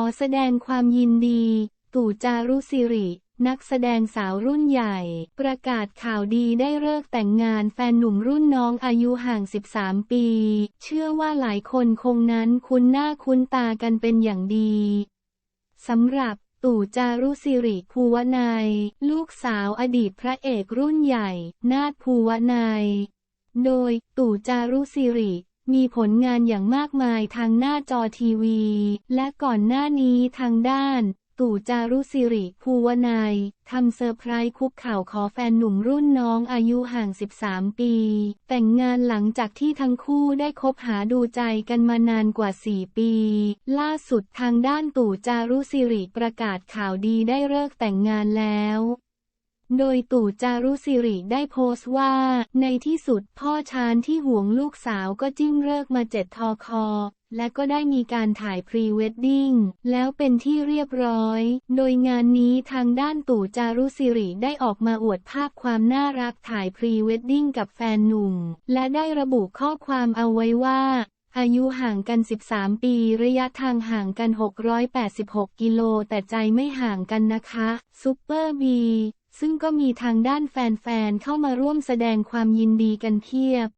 อแสดงความยินดี ตู่จารุสิริ นักแสดงสาวรุ่นใหญ่ ประกาศข่าวดีได้เลิกแต่งงานแฟนหนุ่มรุ่นน้องอายุห่าง 13 ปี เชื่อว่าหลายคนคงนั้นคุ้นหน้าคุ้นตากันเป็นอย่างดีสำหรับตู่จารุสิริภูวนายลูกสาวอดีตพระเอกรุ่นใหญ่ นาถภูวนายโดยตู่จารุสิริ มีผลงานอย่างมากมายทางหน้าจอทีวี และก่อนหน้านี้ทางด้าน ตู่จารุสิริภูวนายทำเซอร์ไพรส์คุกเข่าขอแฟนหนุ่มรุ่นน้องอายุห่าง 13 ปี แต่งงานหลังจากที่ทั้งคู่ได้คบหาดูใจกันมานานกว่า 4 ปี ล่าสุดทางด้านตู่จารุสิริประกาศข่าวดีได้เลิกแต่งงานแล้ว โดยตู่จารุสิริได้โพสต์ว่า ในที่สุดพ่อชานที่ห่วงลูกสาวก็จิ้งเลิกมาเจ็ดทอคอ และก็ได้มีการถ่ายพรีเวดดิ้งแล้วเป็นที่เรียบร้อย โดยงานนี้ทางด้านตู่จารุสิริได้ออกมาอวดภาพความน่ารักถ่ายพรีเวดดิ้งกับแฟนหนุ่ม และได้ระบุข้อความเอาไว้ว่าอายุห่างกัน 13 ปี ระยะทางห่างกัน 686 กิโล แต่ใจไม่ห่างกันนะคะ ซุปเปอร์บี ซึ่งก็มีทางด้านแฟนๆเข้ามาร่วมแสดงความยินดีกันเพียบ